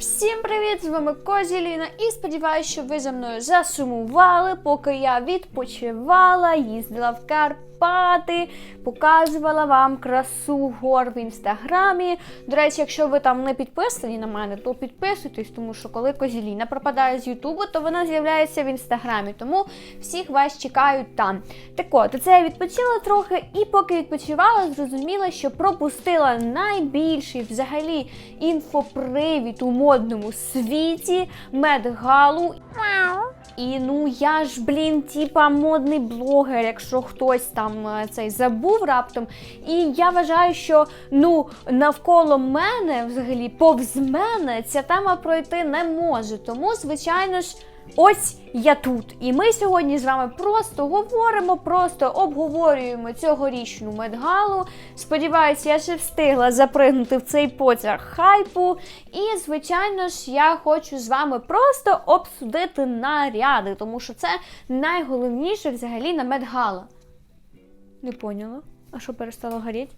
Всім привіт! З вами Козіліна і сподіваюся, що ви за мною засумували, поки я відпочивала, їздила в Карпати, показувала вам красу гор в інстаграмі. До речі, якщо ви там не підписані на мене, то підписуйтесь, тому що коли Козіліна пропадає з Ютубу, то вона з'являється в інстаграмі. Тому всіх вас чекають там. Так от, це я відпочила трохи, і поки відпочивала, зрозуміла, що пропустила найбільший взагалі інфопривід у модному світі медгалу. І ну я ж, блін, типа модний блогер, якщо хтось там е, цей забув раптом. І я вважаю, що ну навколо мене, взагалі, повз мене, ця тема пройти не може. Тому, звичайно ж. Ось я тут, і ми сьогодні з вами просто говоримо, просто обговорюємо цьогорічну медгалу. Сподіваюсь, я ще встигла запригнути в цей потяг хайпу. І, звичайно ж, я хочу з вами просто обсудити наряди, тому що це найголовніше взагалі на медгала. Не поняла. А що перестало горіти?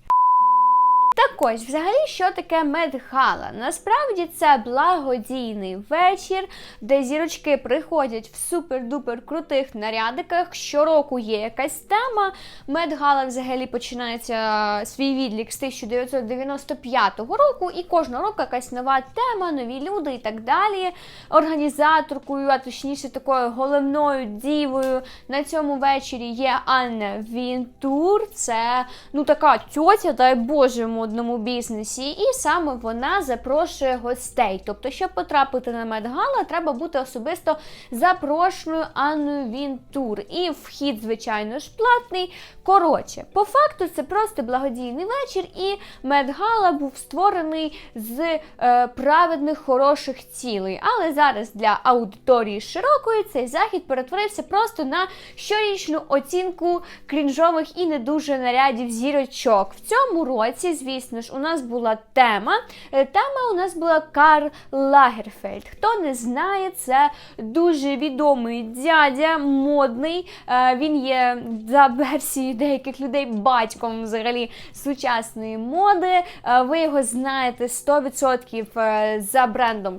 Так ось, взагалі, що таке медгала? Насправді це благодійний вечір, де зірочки приходять в супер-дупер крутих нарядиках. Щороку є якась тема. Медгала взагалі починається свій відлік з 1995 року, і кожного року якась нова тема, нові люди і так далі. Організаторкою, а точніше такою головною дівою на цьому вечорі є Анна Вінтур. Це ну така тьотя, дай Боже, в модному бізнесі. І саме вона запрошує гостей. Тобто, щоб потрапити на медгала, треба бути особисто запрошеною Анною Вінтур. І вхід, звичайно ж, платний. Коротше, по факту, це просто благодійний вечір, і медгала був створений з е, праведних хороших цілей. Але зараз для аудиторії широкої цей захід перетворився просто на щорічну оцінку крінжових і не дуже нарядів зірочок. В цьому році, звісно ж, у нас була тема. Е, Тема у нас була Карл Лагерфельд. Хто не знає, це дуже відомий дядя, модний. Е, Він є за версією деяких людей батьком взагалі сучасної моди. Е, Ви його знаєте 100% е, за брендом.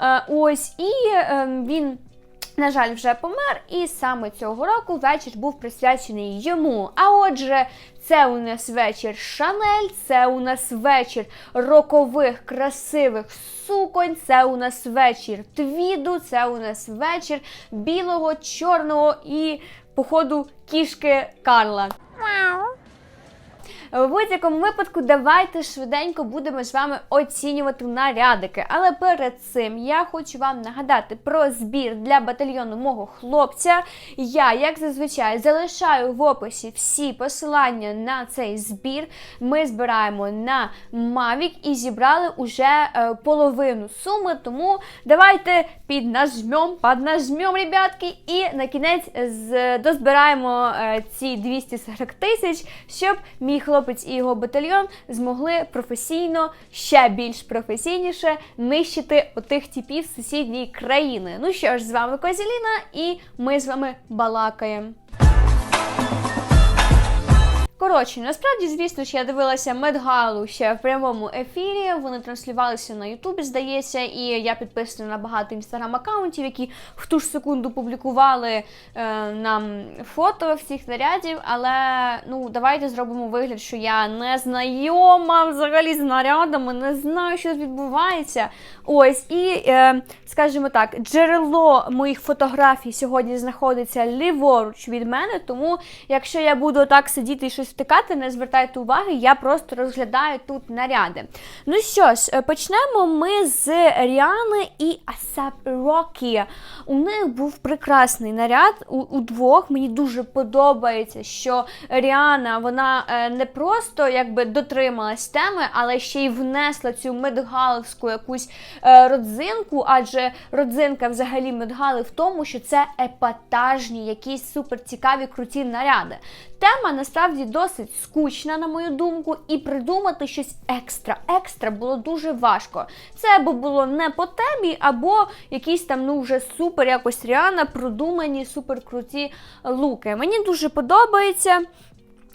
Е, Ось і е, він. На жаль, вже помер, і саме цього року вечір був присвячений йому. А отже, це у нас вечір Шанель, це у нас вечір рокових красивих суконь, це у нас вечір твіду, це у нас вечір білого, чорного і, походу, кішки Карла. В будь-якому випадку, давайте швиденько будемо з вами оцінювати нарядики. Але перед цим я хочу вам нагадати про збір для батальйону мого хлопця. Я, як зазвичай, залишаю в описі всі посилання на цей збір. Ми збираємо на Mavic і зібрали уже е, половину суми. Тому давайте піднажмем, поднажмем, ребятки, і на кінець дозбираємо е, ці 240 тисяч, щоб мій хлопець і його батальйон змогли професійно, ще більш професійніше нищити отих типів сусідньої країни. Ну що ж, з вами Козіліна, і ми з вами балакаємо. Коротше, насправді, звісно ж, я дивилася медгалу ще в прямому ефірі. Вони транслювалися на Ютубі, здається, і я підписана на багато інстаграм-аккаунтів, які в ту ж секунду публікували е, нам фото всіх нарядів. Але ну давайте зробимо вигляд, що я не знайома взагалі з нарядами, не знаю, що відбувається. Ось і, е, скажімо так, джерело моїх фотографій сьогодні знаходиться ліворуч від мене. Тому, якщо я буду так сидіти і щось втикати, не звертайте уваги, я просто розглядаю тут наряди. Ну що ж, е, почнемо ми з Ріани і Асап Рокі. У них був прекрасний наряд у, у двох. Мені дуже подобається, що Ріана вона е, не просто якби дотрималась теми, але ще й внесла цю медгаловську якусь е, родзинку, адже родзинка взагалі медгали в тому, що це епатажні, якісь суперцікаві круті наряди. Тема насправді досить скучна, на мою думку, і придумати щось екстра. Екстра було дуже важко. Це або було не по темі, або якісь там ну вже супер якось реально продумані, супер круті луки. Мені дуже подобається.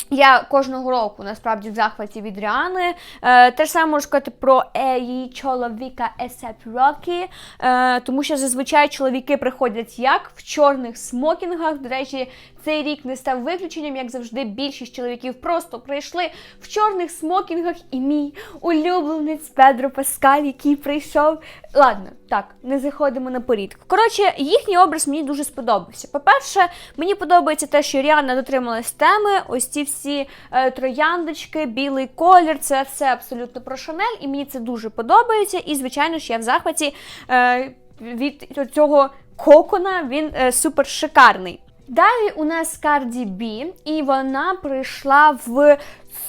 Я кожного року насправді в захваті від Ріани. Е, те ж саме можу сказати про е, її чоловіка Есеп Рокі, е, тому що зазвичай чоловіки приходять як в чорних смокінгах. До речі, цей рік не став виключенням, як завжди, більшість чоловіків просто прийшли в чорних смокінгах, і мій улюбленець Педро Паскаль, який прийшов. Ладно, так, не заходимо на порідку. Коротше, їхній образ мені дуже сподобався. По-перше, мені подобається те, що Ріана дотрималась теми. Ось ці всі е, трояндочки, білий колір, це все абсолютно про Шанель, і мені це дуже подобається. І, звичайно ж, я в захваті е, від цього кокона, він е, супер шикарний. Далі у нас Карді Бі, і вона прийшла в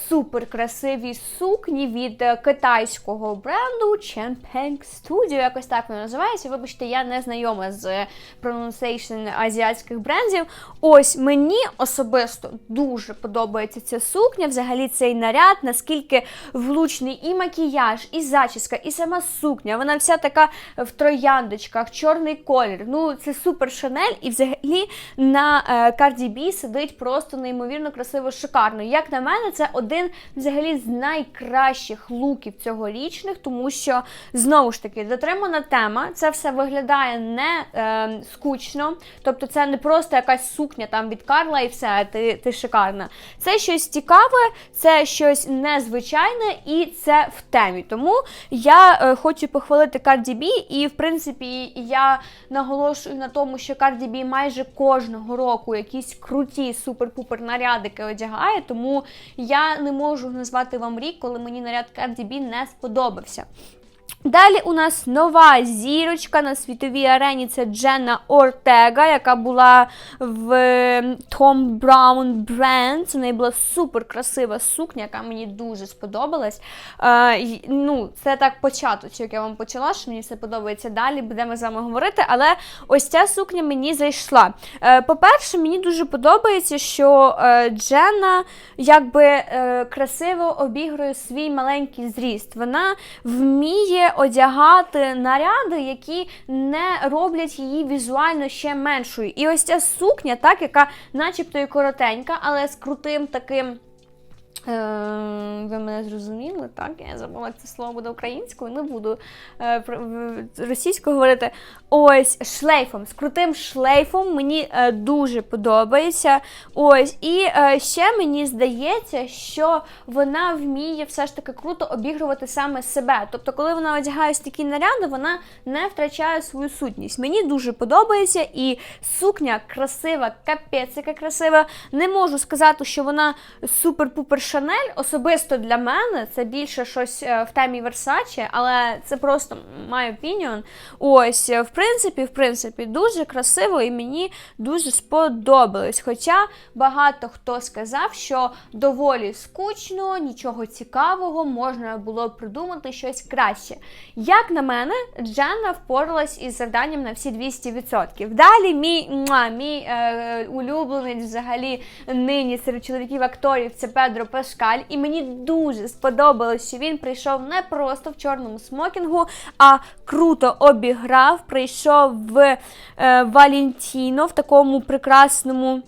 супер красивій сукні від е, китайського бренду Champeng Studio, якось так воно називається. Вибачте, я не знайома з pronunciation азіатських брендів. Ось мені особисто дуже подобається ця сукня, взагалі цей наряд, наскільки влучний і макіяж, і зачіска, і сама сукня. Вона вся така в трояндочках, чорний колір. Ну, це супер шанель, і взагалі на е, Cardi B сидить просто неймовірно красиво, шикарно. Як на мене, це один взагалі з найкращих луків цьогорічних, тому що знову ж таки дотримана тема. Це все виглядає не е, скучно, тобто це не просто якась сукня там від Карла і все, ти, ти шикарна. Це щось цікаве, це щось незвичайне і це в темі. Тому я е, хочу похвалити Cardi B, і в принципі я наголошую на тому, що Cardi B майже кожного року якісь круті супер-пупер нарядики одягає, тому я не можу назвати вам рік, коли мені наряд Cardi B не сподобався. Далі у нас нова зірочка на світовій арені. Це Дженна Ортега, яка була в Tom Brown Brand. Це в неї була супер красива сукня, яка мені дуже сподобалась. Е, ну, Це так початок, як я вам почала, що мені все подобається далі. Будемо з вами говорити. Але ось ця сукня мені зайшла. Е, по-перше, мені дуже подобається, що е, Дженна якби е, красиво обігрує свій маленький зріст. Вона вміє одягати наряди, які не роблять її візуально ще меншою. І ось ця сукня, так, яка начебто і коротенька, але з крутим таким. Е, ви мене зрозуміли, так? Я забула, це слово буде українською, не буду е, російською говорити. Ось шлейфом, з крутим шлейфом мені е, дуже подобається. Ось, і ще мені здається, що вона вміє все ж таки круто обігрувати саме себе. Тобто, коли вона одягає такі наряди, вона не втрачає свою сутність. Мені дуже подобається, і сукня красива, капець, яка красива. Не можу сказати, що вона супер-пупер Шанель. Особисто для мене це більше щось е, в темі Versace, але це просто my opinion. Ось, е, в принципі, в принципі, дуже красиво і мені дуже сподобалось. Хоча багато хто сказав, що доволі скучно, нічого цікавого, можна було придумати щось краще. Як на мене, Дженна впоралась із завданням на всі 200%. Далі мій, мій е, улюбленець взагалі нині серед чоловіків акторів це Педро Пашкаль. І мені дуже сподобалось, що він прийшов не просто в чорному смокінгу, а круто обіграв. Прийшов в е, Валентіно в такому прекрасному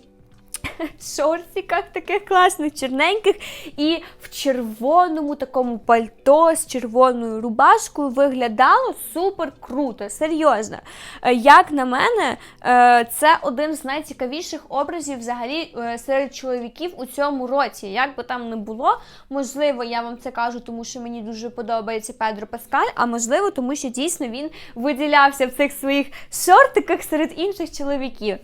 шортиках таких класних, чорненьких, і в червоному такому пальто з червоною рубашкою виглядало супер круто, серйозно. Е, Як на мене, е, це один з найцікавіших образів взагалі е, серед чоловіків у цьому році. Як би там не було, можливо, я вам це кажу, тому що мені дуже подобається Педро Паскаль, а можливо, тому що дійсно він виділявся в цих своїх шортиках серед інших чоловіків.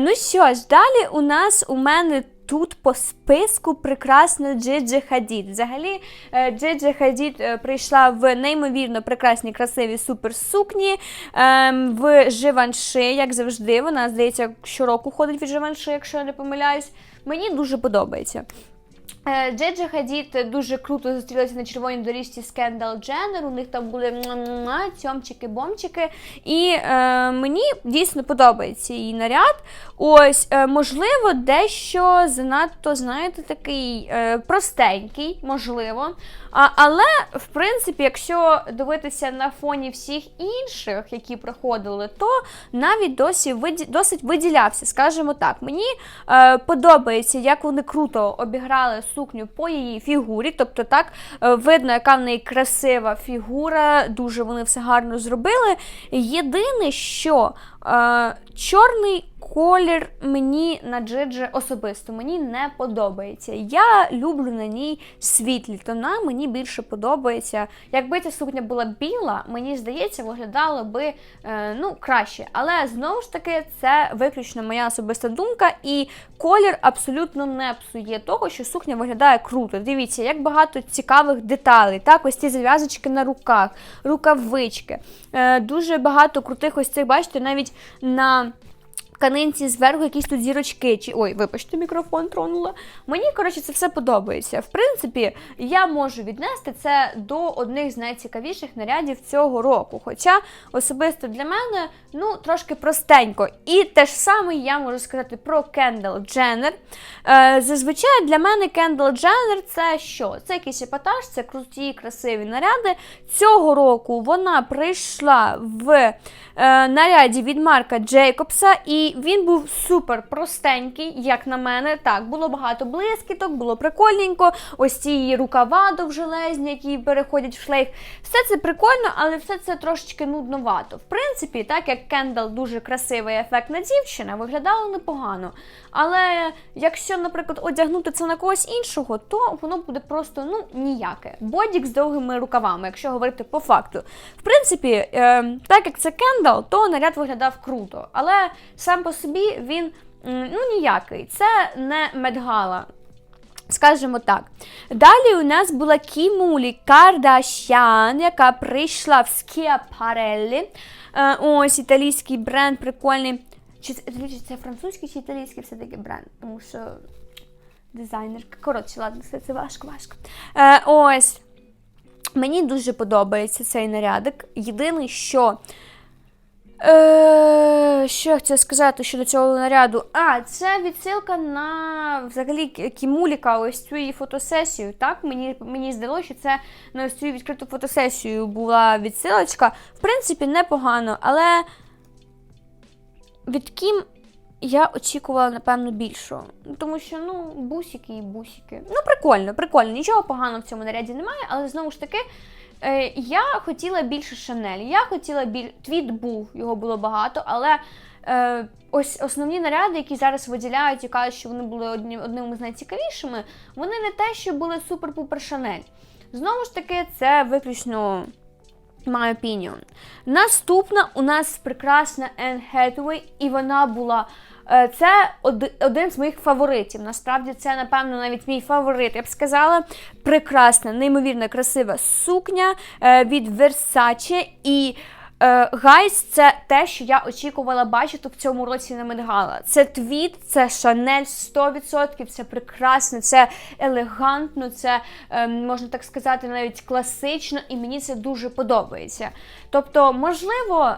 Ну що ж, далі у нас у мене. Тут по списку прекрасна Джиджи Хадід. Взагалі, е, Джиджи Хадід е, прийшла в неймовірно прекрасній красивій суперсукні ем, в Живанши, як завжди. Вона, здається, щороку ходить від Живанши, якщо я не помиляюсь. Мені дуже подобається. Е, Джеджа Хадід дуже круто зустрілася на червоній доріжці з Кендал Дженнер. У них там були цьомчики-бомчики. І е, мені дійсно подобається її наряд. Ось, е, можливо, дещо занадто, знаєте, такий е, простенький, можливо. А, але, в принципі, якщо дивитися на фоні всіх інших, які проходили, то навіть досі виді, досить виділявся, скажімо так. Мені е, подобається, як вони круто обіграли сукню по її фігурі. Тобто, так е, видно, яка в неї красива фігура, дуже вони все гарно зробили. Єдине, що е, чорний колір мені на Джиджи особисто мені не подобається. Я люблю на ній світлі тона, мені більше подобається. Якби ця сукня була біла, мені здається, виглядало би е, ну, краще. Але знову ж таки, це виключно моя особиста думка, і колір абсолютно не псує того, що сукня виглядає круто. Дивіться, як багато цікавих деталей. Так, ось ці зав'язочки на руках, рукавички. Е, дуже багато крутих ось цих, бачите, навіть на. Тканинці зверху якісь тут зірочки, чи ой, вибачте, мікрофон тронула. Мені, коротше, це все подобається. В принципі, я можу віднести це до одних з найцікавіших нарядів цього року. Хоча особисто для мене ну, трошки простенько. І те ж саме я можу сказати про Кендал Дженнер. Зазвичай для мене Кендал Дженнер це що? Це якийсь епатаж, це круті, красиві наряди. Цього року вона прийшла в е, наряді від Марка Джейкобса. І він був супер простенький, як на мене. Так, було багато блискіток, було прикольненько. Ось ці її рукава довжелезні, які переходять в шлейф. Все це прикольно, але все це трошечки нудновато. В принципі, так як Кендал дуже красива і ефектна дівчина, виглядало непогано. Але якщо, наприклад, одягнути це на когось іншого, то воно буде просто ну ніяке. Бодік з довгими рукавами, якщо говорити по факту. В принципі, е, так як це Кендал, то наряд виглядав круто. Але сам по собі він ну ніякий. Це не медгала. Скажімо так. Далі у нас була Кімулі Кардашян, яка прийшла в Скіапареллі. Е, ось італійський бренд прикольний. Чи це, це французький чи італійський все-таки бренд? Тому що дизайнерка. Коротше, ладно, все це важко, важко. Е, ось. Мені дуже подобається цей нарядик. Єдине, що. Е, що я хотіла сказати щодо цього наряду? А, це відсилка на взагалі Кімуліка, ось цю її фотосесію. Так, мені, мені здалося, що це на ось цю відкриту фотосесію була відсилочка. В принципі, непогано, але від Кім я очікувала, напевно, більшого. Тому що, ну, бусики і бусики. Ну, прикольно, прикольно. Нічого поганого в цьому наряді немає, але знову ж таки. Е, я хотіла більше Шанель. Я хотіла біль... Твіт був, його було багато, але е, ось основні наряди, які зараз виділяють і кажуть, що вони були одні, одними з найцікавішими, вони не те, що були супер-пупер Шанель. Знову ж таки, це виключно my opinion. Наступна у нас прекрасна Енн Хетуей, і вона була. Е, Це один з моїх фаворитів. Насправді це, напевно, навіть мій фаворит. Я б сказала, прекрасна, неймовірно красива сукня е, від Versace. І е, Гайс це те, що я очікувала бачити в цьому році на Медгала. Це твіт, це Шанель 100%, це прекрасно, це елегантно, це можна так сказати, навіть класично, і мені це дуже подобається. Тобто, можливо.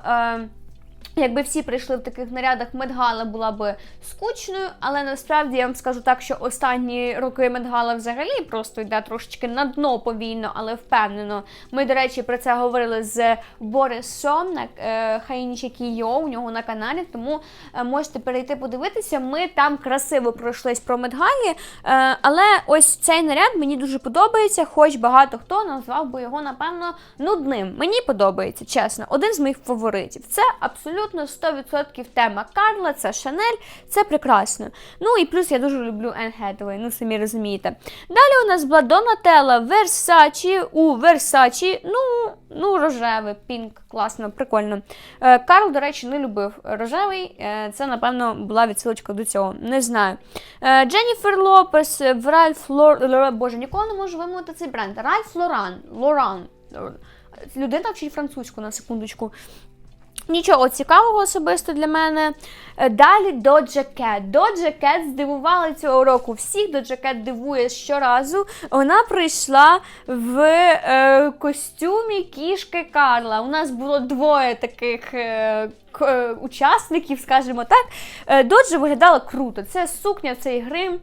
Якби всі прийшли в таких нарядах, Медгала була би скучною, але насправді я вам скажу так, що останні роки Медгала взагалі просто йде трошечки на дно повільно, але впевнено. Ми, до речі, про це говорили з Борисом на е, Хайнічі Кійо у нього на каналі, тому е, можете перейти подивитися. Ми там красиво пройшлись про Медгалі, е, але ось цей наряд мені дуже подобається, хоч багато хто назвав би його, напевно, нудним. Мені подобається, чесно, один з моїх фаворитів. Це абсолютно 100% тема Карла, це Шанель, це прекрасно. Ну і плюс я дуже люблю Енн Хетуей, ну самі розумієте. Далі у нас була Донателла Версачі у Версачі, ну, ну, рожевий, пінк, класно, прикольно. Е, Карл, до речі, не любив рожевий. Е, це, напевно, була відсилочка до цього. Не знаю. Е, Дженніфер Лопес в Ральф. Лор- Боже, ніколи не можу вимовити цей бренд. Ральф Лоран. Лоран. Людина вчить французьку на секундочку. Нічого цікавого особисто для мене. Е, Далі Doja Cat. Doja Cat здивувала цього року всіх. Doja Cat дивує щоразу. Вона прийшла в е, костюмі кішки Карла. У нас було двоє таких е, е, учасників, скажімо так. Е, Доджа виглядала круто. Це сукня, цей грим.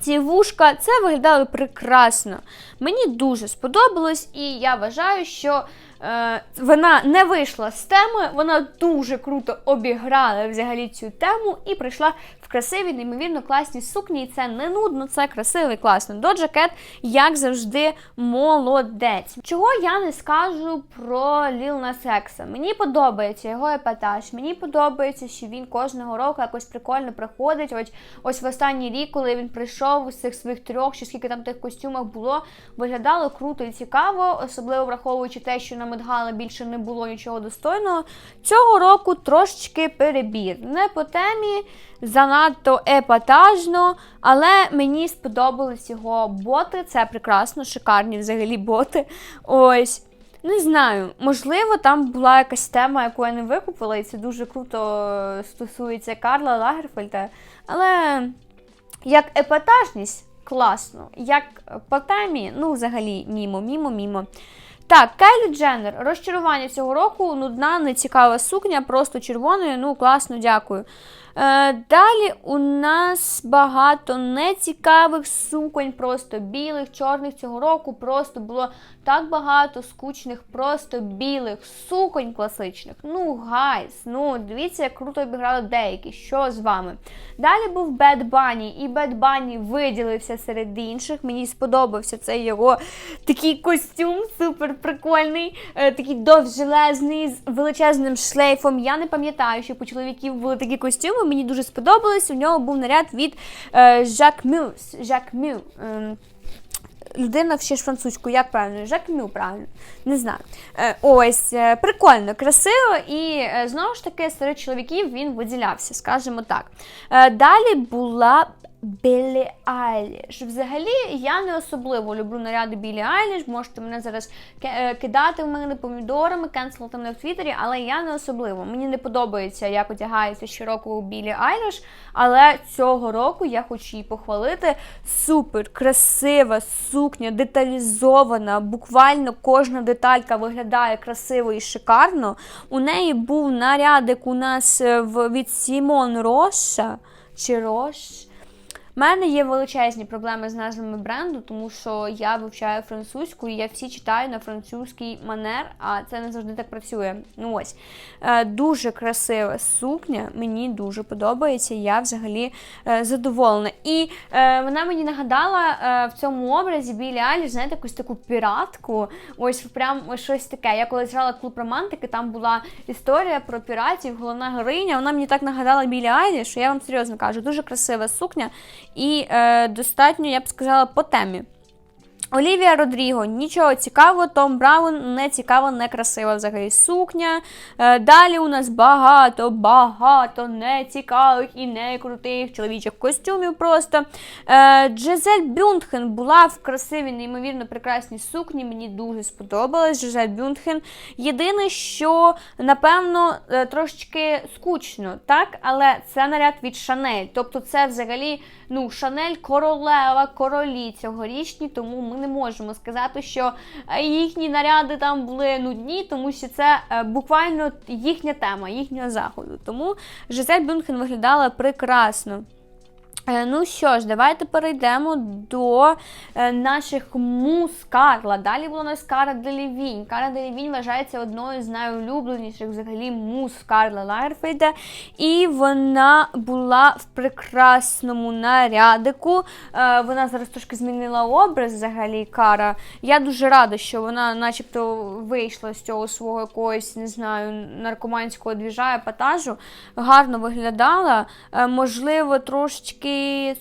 Ці вушка, це виглядало прекрасно. Мені дуже сподобалось, і я вважаю, що е, вона не вийшла з теми, вона дуже круто обіграла взагалі цю тему і прийшла в красиві, неймовірно класні сукні. І це не нудно, це красиво і класно. Доджа Кет, як завжди, молодець. Чого я не скажу про Ліл Нас Екса? Мені подобається його епатаж. Мені подобається, що він кожного року якось прикольно приходить. Ось ось в останній рік, коли він прийшов з цих своїх трьох, чи скільки там тих костюмах було, виглядало круто і цікаво, особливо враховуючи те, що на Медгала більше не було нічого достойного. Цього року трошечки перебір. Не по темі, занадто епатажно, але мені сподобались його боти. Це прекрасно, шикарні взагалі боти. Ось. Не знаю, можливо, там була якась тема, яку я не викупила, і це дуже круто е, стосується Карла Лагерфельда. Але як епатажність класно, як по темі, ну, взагалі, мімо, мімо, мімо. Так, Кайлі Дженнер, розчарування цього року, нудна, нецікава сукня, просто червоною, ну класно, дякую. Е, далі у нас багато нецікавих суконь, просто білих, чорних цього року. Просто було так багато скучних, просто білих суконь класичних. Ну, гайс, ну дивіться, як круто обіграли деякі. Що з вами? Далі був Bad Bunny, і Bad Bunny виділився серед інших. Мені сподобався цей його такий костюм, супер прикольний, е, такий довжелезний, з величезним шлейфом. Я не пам'ятаю, що у чоловіків були такі костюми. Мені дуже сподобалось. У нього був наряд від е, Жак Мю. Жак Мю. Е, Людина ще ж французьку, як правильно? Жак Мю, правильно. Не знаю. Е, ось, е, прикольно, красиво, і е, знову ж таки серед чоловіків він виділявся, скажімо так. Далі була Білі Айліш. Взагалі, я не особливо люблю наряди Білі Айліш. Можете мене зараз е, кидати в мене помідорами, кенселити мене в Твіттері, але я не особливо. Мені не подобається, як одягається щороку Білі Айліш, але цього року я хочу її похвалити. Супер, красива сукня, деталізована. Буквально кожна деталька виглядає красиво і шикарно. У неї був нарядик у нас е, від Сімон Роша чи Рош. У мене є величезні проблеми з назвами бренду, тому що я вивчаю французьку і я всі читаю на французький манер, а це не завжди так працює. Ну ось Е, дуже красива сукня, мені дуже подобається. Я взагалі е, задоволена. І е, вона мені нагадала в цьому образі Білі Айліш, знаєте, якусь таку піратку. Ось прям щось таке. Я коли грала клуб романтики, там була історія про піратів, головна героїня. Вона мені так нагадала Білі Айліш, що я вам серйозно кажу, дуже красива сукня і е, достатньо, я б сказала, по темі. Олівія Родріго, нічого цікавого, Том Браун не цікаво, не красива взагалі сукня. Е, далі у нас багато, багато нецікавих і не крутих чоловічих костюмів просто. Е, Джезель Бюндхен була в красивій, неймовірно прекрасній сукні. Мені дуже сподобалась Джезель Бюндхен. Єдине, що напевно е, трошечки скучно, так? Але це наряд від Шанель. Тобто, це взагалі ну, Шанель королева, королі цьогорічні, тому ми не можемо сказати, що е, їхні наряди там були нудні, тому що це е, буквально їхня тема, їхнього заходу. Тому Жизель Бюнхен виглядала прекрасно. Е, Ну що ж, давайте перейдемо до е, наших муз Карла. Далі була у нас Кара Делівінь. Кара Делівінь вважається одною з найулюбленіших взагалі муз Карла Лайерфельда. І вона була в прекрасному нарядику. Е, Вона зараз трошки змінила образ взагалі Кара. Я дуже рада, що вона начебто вийшла з цього свого якогось, не знаю, наркоманського двіжа, епатажу. Гарно виглядала. Можливо, трошечки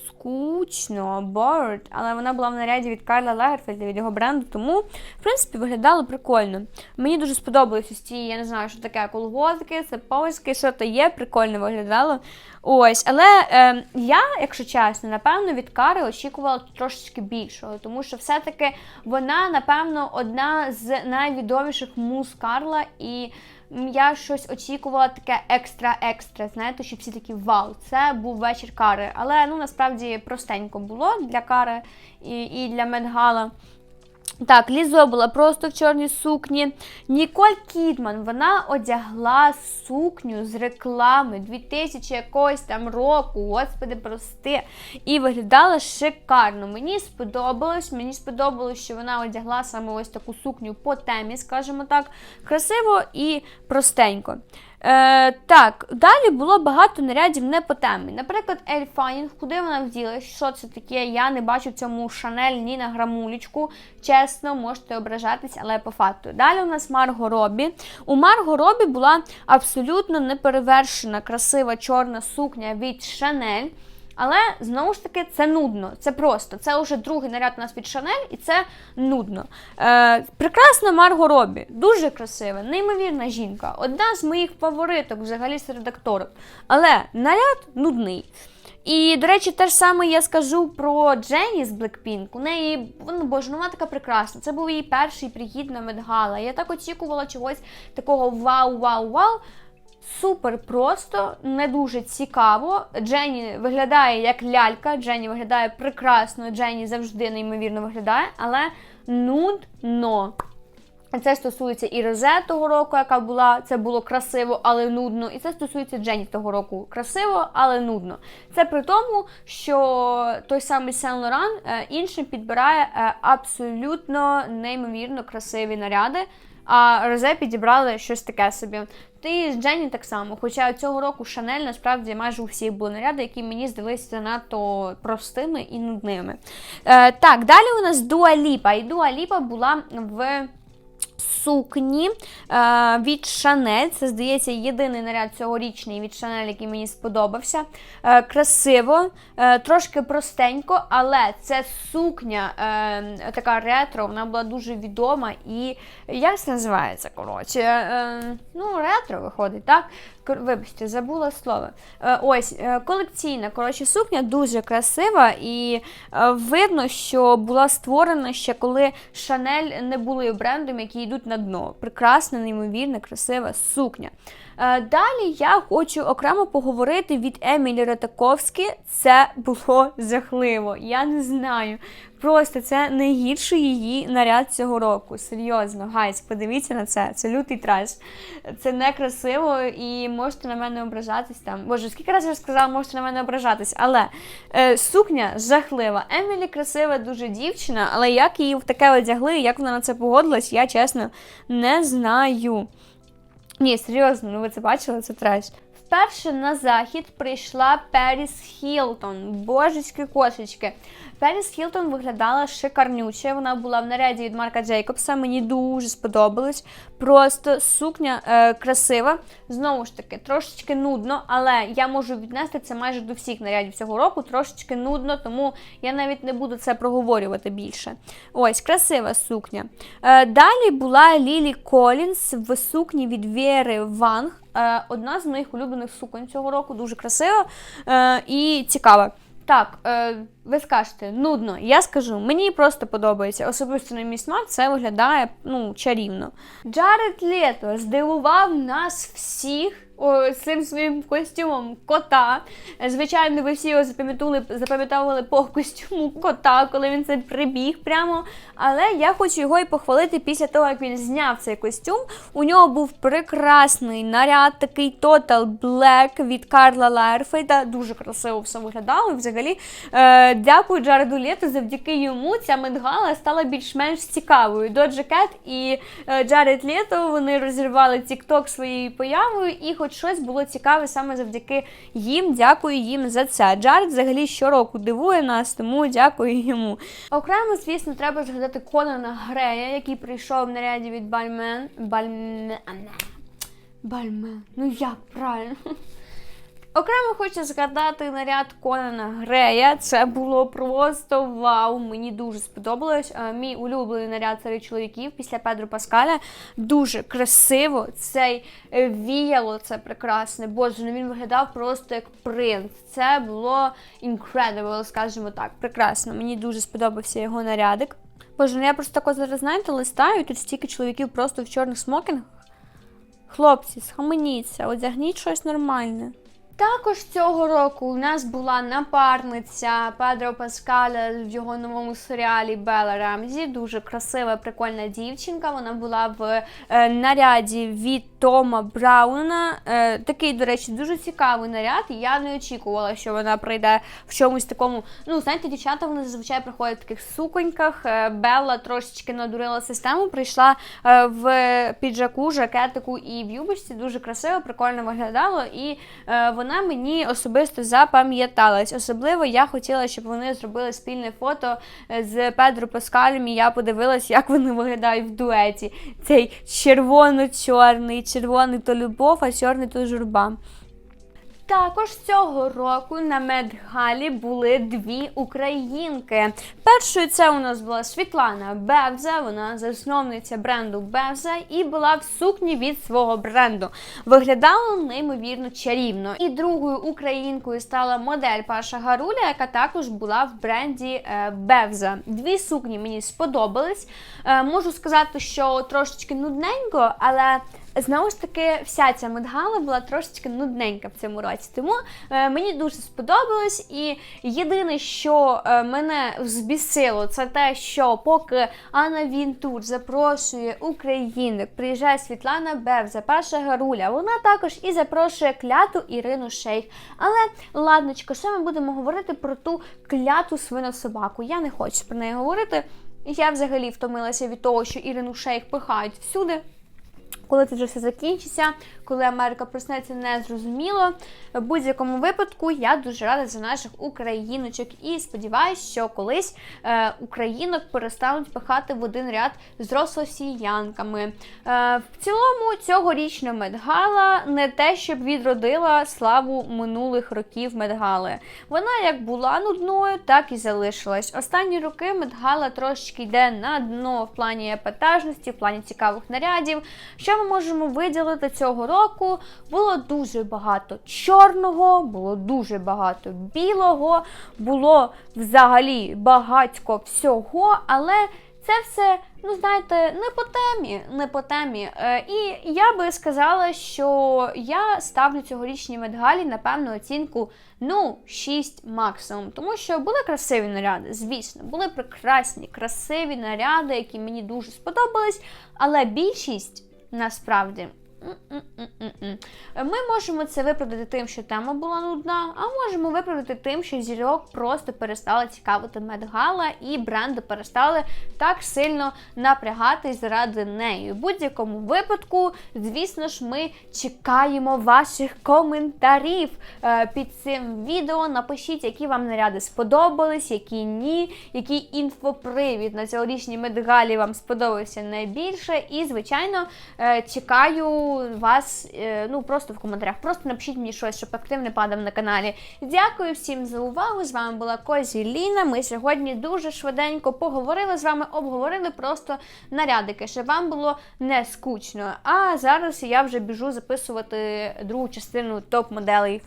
скучно, bored, але вона була в наряді від Карла Лагерфельда, від його бренду, тому, в принципі, виглядало прикольно. Мені дуже сподобались ось ці, я не знаю, що таке колготки, сапожки, що то є, прикольно виглядало. Ось, але е, я, якщо чесно, напевно, від Кари очікувала трошечки більшого, тому що все-таки вона, напевно, одна з найвідоміших муз Карла, і я щось очікувала таке екстра-екстра. Знаєте, щоб всі такі вау, це був вечір Кари. Але ну насправді простенько було для Кари і, і для Медгала. Так, Лізо була просто в чорній сукні. Ніколь Кідман вона одягла сукню з реклами 2000 якогось там року, господи, прости. І виглядала шикарно. Мені сподобалось. Мені сподобалось, що вона одягла саме ось таку сукню по темі, скажімо так, красиво і простенько. Е, так, далі було багато нарядів не по темі. Наприклад, Ель Фанінг, куди вона вділась, що це таке? Я не бачу в цьому Шанель ні на грамулечку. Чесно, можете ображатись, але по факту. Далі у нас Марго Робі. У Марго Робі була абсолютно неперевершена красива чорна сукня від Шанель. Але знову ж таки це нудно. Це просто. Це вже другий наряд у нас від Шанель, і це нудно. Е, прекрасна Марго Робі, дуже красива, неймовірна жінка. Одна з моїх фавориток взагалі серед акторок. Але наряд нудний. І, до речі, те ж саме я скажу про Дженні з. У неї, ну боже, ну вона така прекрасна. Це був її перший прихід на Медгала. Я так очікувала чогось такого вау-вау-вау. Супер просто, не дуже цікаво. Дженні виглядає як лялька, Дженні виглядає прекрасно, Дженні завжди неймовірно виглядає, але нудно. Це стосується і Розе того року, яка була, це було красиво, але нудно. І це стосується Дженні того року. Красиво, але нудно. Це при тому, що той самий Сен Лоран е, іншим підбирає е, абсолютно неймовірно красиві наряди. А Розе підібрали щось таке собі. Ти з Дженні так само. Хоча цього року Шанель насправді майже у всіх були наряди, які мені здалися занадто простими і нудними. Е, так, далі у нас Дуа Ліпа. І Дуа Ліпа була в сукні е, від Шанель. Це, здається, єдиний наряд цьогорічний від Шанель, який мені сподобався. Е, красиво, е, трошки простенько, але це сукня така ретро, вона була дуже відома і як це називається? коротше? Ну, ретро виходить, так? Вибачте, забула слово. Е, ось е, колекційна коротше, сукня дуже красива, і е, видно, що була створена ще коли Шанель не були брендом, які йдуть на дно. Прекрасна, неймовірна, красива сукня. Е, Далі я хочу окремо поговорити від Емілі Ратаковські. Це було жахливо. Я не знаю. Просто це найгірший її наряд цього року. Серйозно, гайс, подивіться на це. Це лютий треш. Це некрасиво і можете на мене ображатись там. Боже, скільки разів я сказала, можете на мене ображатись. Але е, сукня жахлива. Емілі красива дуже дівчина, але як її в таке одягли, як вона на це погодилась, я чесно не знаю. Ні, серйозно, ну ви це бачили, це треш. Вперше на захід прийшла Періс Хілтон. Божечки кошечки. Періс Хілтон виглядала шикарнюче. Вона була в наряді від Марка Джейкобса. Мені дуже сподобалось. Просто сукня е, красива. Знову ж таки, трошечки нудно, але я можу віднести це майже до всіх нарядів цього року. Трошечки нудно, тому я навіть не буду це проговорювати більше. Ось, красива сукня. Е, далі була Лілі Колінс в сукні від Вєри Ванг. Е, одна з моїх улюблених суконь цього року, дуже красива е, і цікава. Так, е, ви скажете, нудно. Я скажу, мені просто подобається. Особисто на мій смак це виглядає ну, чарівно. Джаред Лето здивував нас всіх цим своїм костюмом кота. Звичайно, ви всі його запам'ятали, запам'ятовували по костюму кота, коли він це прибіг прямо. Але я хочу його і похвалити після того, як він зняв цей костюм. У нього був прекрасний наряд, такий Total Black від Карла Лаерфельда. Дуже красиво все виглядало. І взагалі, е, дякую Джареду Лето. Завдяки йому ця медгала стала більш-менш цікавою. Доджа Кет і е, Джаред Лето вони розірвали TikTok своєю появою, і хоч щось було цікаве саме завдяки їм. Дякую їм за це. Джаред взагалі щороку дивує нас, тому дякую йому. Окремо, звісно, треба згадати Конана Грея, який прийшов в наряді від Бальмен. Бальмен. Бальмен. Ну як правильно? Окремо хочу згадати наряд Конана Грея. Це було просто вау. Мені дуже сподобалось. Е, Мій улюблений наряд серед чоловіків після Педро Паскаля. Дуже красиво. Цей е, віяло, це прекрасне. Боже, ну він виглядав просто як принц. Це було incredible, скажімо так. Прекрасно. Мені дуже сподобався його нарядик. Боже, ну я просто тако зараз, знаєте, листаю, тут стільки чоловіків просто в чорних смокінгах. Хлопці, схаменіться, одягніть щось нормальне. Також цього року у нас була напарниця Педро Паскаля в його новому серіалі Белла Рамзі. Дуже красива, прикольна дівчинка. Вона була в е, наряді від Тома Брауна. Е, такий, до речі, дуже цікавий наряд. Я не очікувала, що вона прийде в чомусь такому. Ну, знаєте, дівчата вони зазвичай приходять в таких суконьках. Е, Белла трошечки надурила систему, прийшла е, в піджаку, жакетику і в юбочці. Дуже красиво, прикольно виглядало. І е, вона мені особисто запам'яталась. Особливо я хотіла, щоб вони зробили спільне фото е, з Педро Паскалем, і я подивилась, як вони виглядають в дуеті. Цей червоно-чорний, червоний то любов, а чорний то журба. Також цього року на Медгалі були дві українки. Першою це у нас була Світлана Бевза, вона засновниця бренду Бевза і була в сукні від свого бренду. Виглядала неймовірно чарівно. І другою українкою стала модель Паша Гаруля, яка також була в бренді е, Бевза. Дві сукні мені сподобались. Е, можу сказати, що трошечки нудненько, але. Знову ж таки, вся ця медгала була трошечки нудненька в цьому році. Тому е, мені дуже сподобалось. І єдине, що е, мене взбісило, це те, що поки Анна Вінтур запрошує українок, приїжджає Світлана Бевза, Паша Гаруля. Вона також і запрошує кляту Ірину Шейх. Але ладночко, що ми будемо говорити про ту кляту свинособаку? Я не хочу про неї говорити. Я взагалі втомилася від того, що Ірину Шейх пихають всюди. Коли це вже все закінчиться, коли Америка проснеться, не зрозуміло. В будь-якому випадку я дуже рада за наших україночок і сподіваюся, що колись е, українок перестануть пихати в один ряд з рососіянками. Е, в цілому, цьогорічна Медгала не те, щоб відродила славу минулих років Медгали. Вона як була нудною, так і залишилась. Останні роки Медгала трошечки йде на дно в плані епатажності, в плані цікавих нарядів. Що можемо виділити цього року? Було дуже багато чорного, було дуже багато білого, було взагалі багатько всього, але це все, ну знаєте, не по темі. Не по темі. Е, і я би сказала, що я ставлю цьогорічній медгалі, напевно, оцінку ну, 6 максимум. Тому що були красиві наряди, звісно, були прекрасні, красиві наряди, які мені дуже сподобались, але більшість насправді. Ми можемо це виправдати тим, що тема була нудна, а можемо виправдати тим, що зірок просто перестала цікавити медгала, і бренди перестали так сильно напрягатись заради неї. У будь-якому випадку, звісно ж, ми чекаємо ваших коментарів е, під цим відео. Напишіть, які вам наряди сподобались, які ні, який інфопривід на цьогорічній медгалі вам сподобався найбільше. І, звичайно, е, вас е, ну просто в коментарях. Просто напишіть мені щось, щоб актив не падав на каналі. Дякую всім за увагу. З вами була Козі Ліна. Ми сьогодні дуже швиденько поговорили з вами, обговорили просто нарядики, щоб вам було не скучно. А зараз я вже біжу записувати другу частину топ-моделей.